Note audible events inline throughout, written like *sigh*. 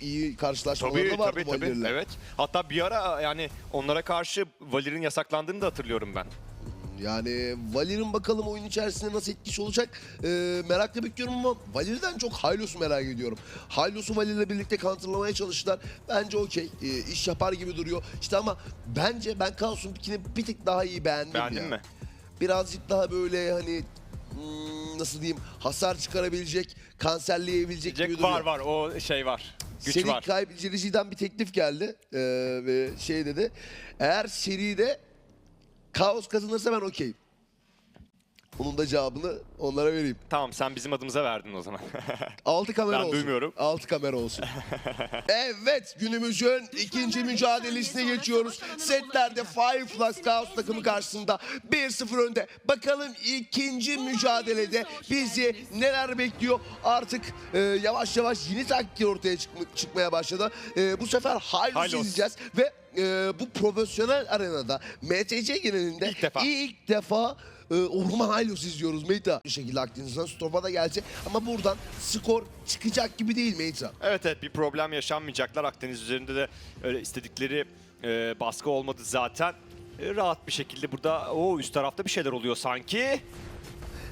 iyi karşılaşmaları Tabii da vardı tabii tabii. Valir'le. Evet. Hatta bir ara yani onlara karşı Valir'in yasaklandığını da hatırlıyorum ben. Yani Valir'in bakalım oyun içerisinde nasıl etkisi olacak ee, merakla bekliyorum ama Valir'den çok Hylos'u merak ediyorum. Hylos'u Valir'le birlikte counterlamaya çalıştılar. Bence okey ee, iş yapar gibi duruyor. İşte ama bence ben Kaos'un pikini bir tık daha iyi beğendim Beğendin ya. mi? Birazcık daha böyle hani hmm, nasıl diyeyim hasar çıkarabilecek, kanserleyebilecek gibi Jack duruyor. var var o şey var. Güç Seri var. kaybediciden bir teklif geldi ee, ve şey dedi. Eğer seride kaos kazanırsa ben okeyim. Onun da cevabını onlara vereyim. Tamam sen bizim adımıza verdin o zaman. *laughs* Altı kamera Ben olsun. duymuyorum. Altı kamera olsun. *laughs* evet günümüzün ikinci mücadelesine geçiyoruz. Setlerde Fireflux Chaos takımı karşısında 1-0 önde. Bakalım ikinci mücadelede bizi neler bekliyor? Artık e, yavaş yavaş yeni taktikler ortaya çıkma- çıkmaya başladı. E, bu sefer Hylos Hylos. izleyeceğiz ve e, bu profesyonel arenada MTC genelinde İlk defa. ilk defa e, Orman Hylos izliyoruz Meyta. Bir şekilde Akdeniz'den Stopa da gelse ama buradan skor çıkacak gibi değil Meyta. evet evet bir problem yaşanmayacaklar. Akdeniz üzerinde de öyle istedikleri e, baskı olmadı zaten. E, rahat bir şekilde burada o üst tarafta bir şeyler oluyor sanki.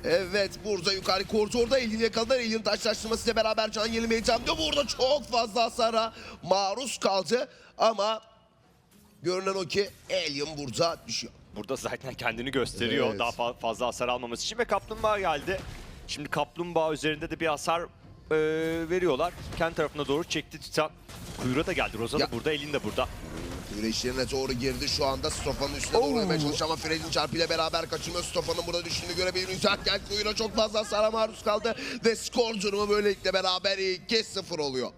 Evet burada yukarı koridorda elini yakaladılar. Elin taşlaştırmasıyla beraber Can Yeli Meytan'da burada çok fazla hasara maruz kaldı. Ama görünen o ki Alien burada düşüyor. Burada zaten kendini gösteriyor Evet. daha fa- fazla hasar almaması için ve kaplumbağa geldi. Şimdi kaplumbağa üzerinde de bir hasar e, veriyorlar. Kendi tarafına doğru çekti Titan. Kuyruğa da geldi. Roza Ya. da burada, elinde burada. Güreşlerine doğru girdi şu anda Stofa'nın üstüne doğru yemeye çalışıyor ama Fred'in çarpıyla beraber kaçırmıyor. Stofa'nın burada düştüğünü görebiliyoruz. Zaten kuyruğa çok fazla hasara maruz kaldı ve skor durumu böylelikle beraber 2-0 oluyor.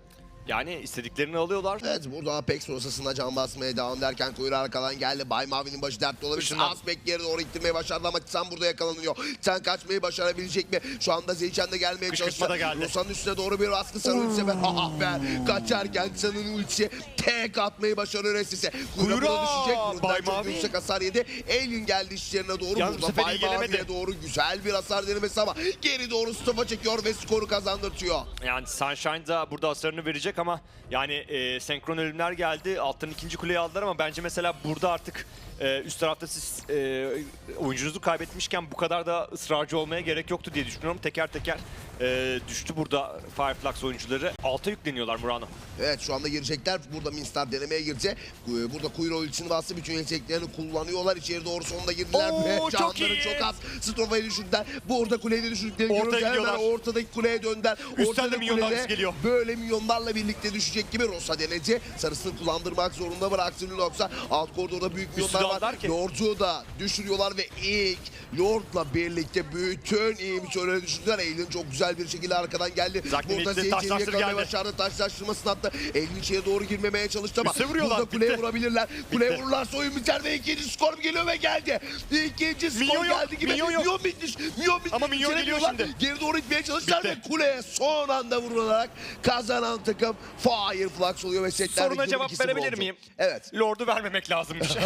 Yani istediklerini alıyorlar. Evet burada Apex rosasında can basmaya devam derken kuyruğa arkadan geldi. Bay Mavi'nin başı dertte olabilir. Işından. Aspek geri doğru ittirmeyi başardı ama Titan burada yakalanıyor. Titan kaçmayı başarabilecek mi? Şu anda Zeyçen de gelmeye Kışkırtma çalışıyor. da geldi. Rosa'nın üstüne doğru bir baskı sarı ultisi ve ha be kaçarken Titan'ın ultisi tek atmayı başarıyor Resis'e. Kuyruğa düşecek. Buradan Bay çok Mavi. yüksek hasar yedi. Alien geldi işlerine doğru. Yalnız bu burada Bay. Mavi'ye doğru güzel bir hasar denemesi ama geri doğru stopa çekiyor ve skoru kazandırtıyor. Yani Sunshine da burada hasarını verecek ama yani e, senkron ölümler geldi. Alttan ikinci kuleyi aldılar ama bence mesela burada artık e, üst tarafta siz e, oyuncunuzu kaybetmişken bu kadar da ısrarcı olmaya gerek yoktu diye düşünüyorum. Teker teker e, düştü burada Fireflux oyuncuları. Alta yükleniyorlar Murano. Evet şu anda girecekler. Burada Minstar denemeye girecek. Ee, Burada kuyruğu için bastı. Bütün yeteneklerini kullanıyorlar. İçeri doğru sonunda girdiler. Oo, ve çok canları iyi. çok az. Strofa'yı düşürdüler. Burada kuleyi de düşürdüklerini Ortaya gidiyorlar. ortadaki kuleye döndüler. Üstten de milyonlar kulede geliyor. Böyle milyonlarla birlikte düşecek gibi Rosa denedi. Sarısını kullandırmak zorunda bıraktı Lunox'a. Alt koridorda büyük milyonlar var. ki. Lord'u da düşürüyorlar ve ilk Lord'la birlikte bütün iyi bir düşürdüler. Eylül çok güzel bir şekilde arkadan geldi. Zaten Burada yakalamayı geldi. başardı. Taşlaştırmasını attı. Eylül içeri doğru girmemeye çalıştı ama burada kuleye bitti. vurabilirler. Kuleye Bitti. vururlarsa oyun biter ve ikinci skor geliyor ve geldi. İkinci skor Milyon yok, geldi gibi. milyon yok. bitmiş. Milyon bitmiş. Ama İçeri geliyor şimdi. Geri doğru gitmeye çalıştılar Bitti. ve kuleye son anda vurularak kazanan takım Fireflux oluyor ve setlerde Soruna cevap 2-0 verebilir oldu. miyim? Evet. Lord'u vermemek lazımmış. *laughs*